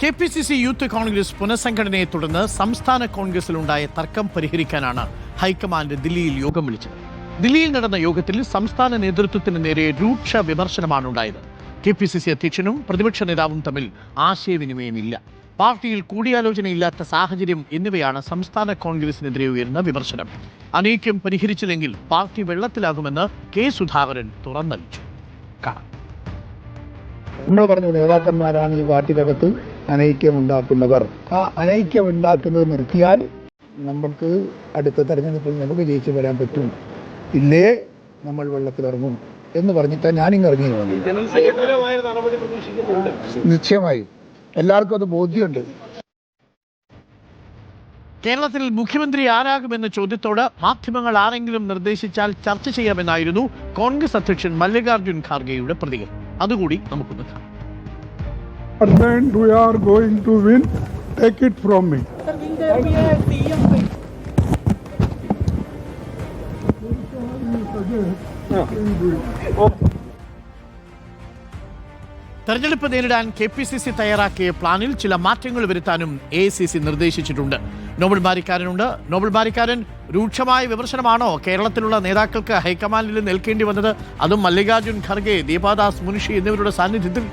K P C C youth Congress പുനഃസംഘടനയെ തുടർന്ന് സംസ്ഥാന കോൺഗ്രസിലുണ്ടായ തർക്കം പരിഹരിക്കാനാണ് ഹൈക്കമാൻഡ് ദില്ലിയിൽ യോഗം വിളിച്ചത്. ദില്ലിയിൽ നടന്ന യോഗത്തിൽ സംസ്ഥാന നേതൃത്വത്തിന് നേരെ രൂക്ഷ വിമർശനമാണ് ഉണ്ടായത് കെ പി സി സി അധ്യക്ഷനും പ്രതിപക്ഷ നേതാവും തമ്മിൽ ആശയവിനിമയമില്ല. പാർട്ടിയിൽ കൂടിയാലോചനയില്ലാത്ത സാഹചര്യം എന്നിവയാണ് സംസ്ഥാന കോൺഗ്രസിനെതിരെ ഉയർന്ന വിമർശനം. അനേക്യം പരിഹരിച്ചില്ലെങ്കിൽ പാർട്ടി വെള്ളത്തിലാകുമെന്ന് കെ സുധാകരൻ തുറന്നടിച്ചു. നമ്മൾ പറഞ്ഞു നേതാക്കന്മാരാണ് ഈ പാർട്ടിക്കകത്ത്. അനൈക്യം ഉണ്ടാക്കുന്നവർ ആ അനൈക്യം ഉണ്ടാക്കുന്നത് നിർത്തിയാൽ നമുക്ക് അടുത്ത തെരഞ്ഞെടുപ്പിൽ നമുക്ക് ജയിച്ചു വരാൻ പറ്റും. ഇല്ലേ? നമ്മൾ വെള്ളത്തിലിറങ്ങും. എന്ന് പറഞ്ഞിട്ട് ഞാനിങ്ങ് ഇറങ്ങി നിശ്ചയമായും. എല്ലാവർക്കും അത് ബോധ്യമുണ്ട്. കേരളത്തിൽ മുഖ്യമന്ത്രി ആരാകുമെന്ന ചോദ്യത്തോട് മാധ്യമങ്ങൾ ആരെങ്കിലും നിർദ്ദേശിച്ചാൽ ചർച്ച ചെയ്യാമെന്നായിരുന്നു കോൺഗ്രസ് അധ്യക്ഷൻ മല്ലികാർജുൻ ഖാർഗെയുടെ പ്രതികരണം. അതുകൂടി നമുക്കൊന്ന് കാണാം. Percent we are going to win. Take it from me. തെരഞ്ഞെടുപ്പ് നേരിടാൻ കെ പി സി സി തയ്യാറാക്കിയ പ്ലാനിൽ ചില മാറ്റങ്ങൾ വരുത്താനും എ സി സി നിർദ്ദേശിച്ചിട്ടുണ്ട് നോബൽ ബാരിക്കാരനുണ്ട് നോബൽ ബാരിക്കാരൻ രൂക്ഷമായ വിമർശനമാണോ കേരളത്തിലുള്ള നേതാക്കൾക്ക് ഹൈക്കമാൻഡിൽ നിൽക്കേണ്ടി വന്നത് അതും മല്ലികാർജുൻ ഖർഗെ ദീപാദാസ് മുൻഷി എന്നിവരുടെ സാന്നിധ്യത്തിൽ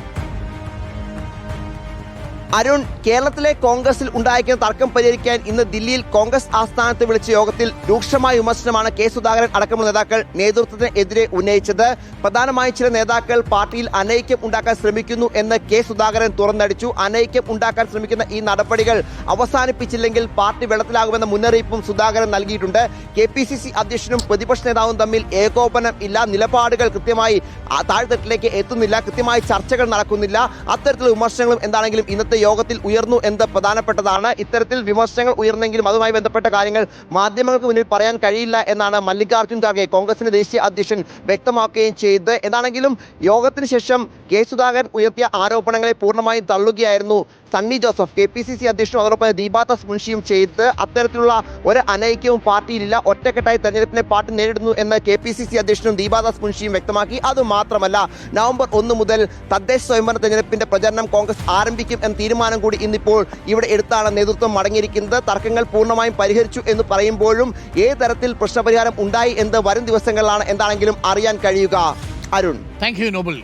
അരുൺ കേരളത്തിലെ കോൺഗ്രസിൽ ഉണ്ടായിരിക്കുന്ന തർക്കം പരിഹരിക്കാൻ ഇന്ന് ദില്ലിയിൽ കോൺഗ്രസ് ആസ്ഥാനത്ത് വിളിച്ച യോഗത്തിൽ രൂക്ഷമായ വിമർശനമാണ് കെ സുധാകരൻ അടക്കമുള്ള നേതാക്കൾ നേതൃത്വത്തിനെതിരെ ഉന്നയിച്ചത്. പ്രധാനമായും ചില നേതാക്കൾ പാർട്ടിയിൽ അനൈക്യം ഉണ്ടാക്കാൻ ശ്രമിക്കുന്നു എന്ന് കെ സുധാകരൻ തുറന്നടിച്ചു. അനൈക്യം ഉണ്ടാക്കാൻ ശ്രമിക്കുന്ന ഈ നടപടികൾ അവസാനിപ്പിച്ചില്ലെങ്കിൽ പാർട്ടി വെള്ളത്തിലാകുമെന്ന മുന്നറിയിപ്പും സുധാകരൻ നൽകിയിട്ടുണ്ട്. കെ പി സി സി അധ്യക്ഷനും പ്രതിപക്ഷ നേതാവും തമ്മിൽ ഏകോപനം ഇല്ല നിലപാടുകൾ കൃത്യമായി താഴ്ത്തട്ടിലേക്ക് എത്തുന്നില്ല. കൃത്യമായി ചർച്ചകൾ നടക്കുന്നില്ല. അത്തരത്തിലുള്ള വിമർശനങ്ങളും എന്താണെങ്കിലും ഇന്നത്തെ യോഗത്തിൽ ഉയർന്നു എന്ന് പ്രധാനപ്പെട്ടതാണ്. ഇത്തരത്തിൽ വിമർശനങ്ങൾ ഉയർന്നെങ്കിലും അതുമായി ബന്ധപ്പെട്ട കാര്യങ്ങൾ മാധ്യമങ്ങൾക്ക് മുന്നിൽ പറയാൻ കഴിയില്ല എന്നാണ് മല്ലികാർജുൻ ഖാർഗെ കോൺഗ്രസിന്റെ ദേശീയ അധ്യക്ഷൻ വ്യക്തമാക്കുകയും ചെയ്തത് എന്താണെങ്കിലും യോഗത്തിന് ശേഷം കെ സുധാകരൻ ഉയർത്തിയ ആരോപണങ്ങളെ പൂർണമായും തള്ളുകയായിരുന്നു. Sunny Joseph K P C C അധ്യക്ഷനും അതോടൊപ്പം ദീപാദാസ് മുൻഷിയും ചെയ്ത് അത്തരത്തിലുള്ള ഒരു അനൈക്യവും പാർട്ടിയിലില്ല. ഒറ്റക്കെട്ടായി തെരഞ്ഞെടുപ്പിനെ പാർട്ടി നേരിടുന്നു എന്ന് കെ പി സി സി അധ്യക്ഷനും ദീപാദാസ് മുൻഷിയും വ്യക്തമാക്കി. അതുമാത്രമല്ല നവംബർ ഒന്ന് മുതൽ തദ്ദേശ സ്വയംഭരണ തെരഞ്ഞെടുപ്പിന്റെ പ്രചരണം കോൺഗ്രസ് ആരംഭിക്കും എന്ന തീരുമാനം കൂടി ഇന്നിപ്പോൾ ഇവിടെ എടുത്താണ് നേതൃത്വം മടങ്ങിയിരിക്കുന്നത്. തർക്കങ്ങൾ പൂർണമായും പരിഹരിച്ചു എന്ന് പറയുമ്പോഴും ഏത് തരത്തിൽ പ്രശ്നപരിഹാരം ഉണ്ടായി എന്ന് വരും ദിവസങ്ങളിലാണ് എന്താണെങ്കിലും അറിയാൻ കഴിയുക. അരുൺ. Thank you Nobel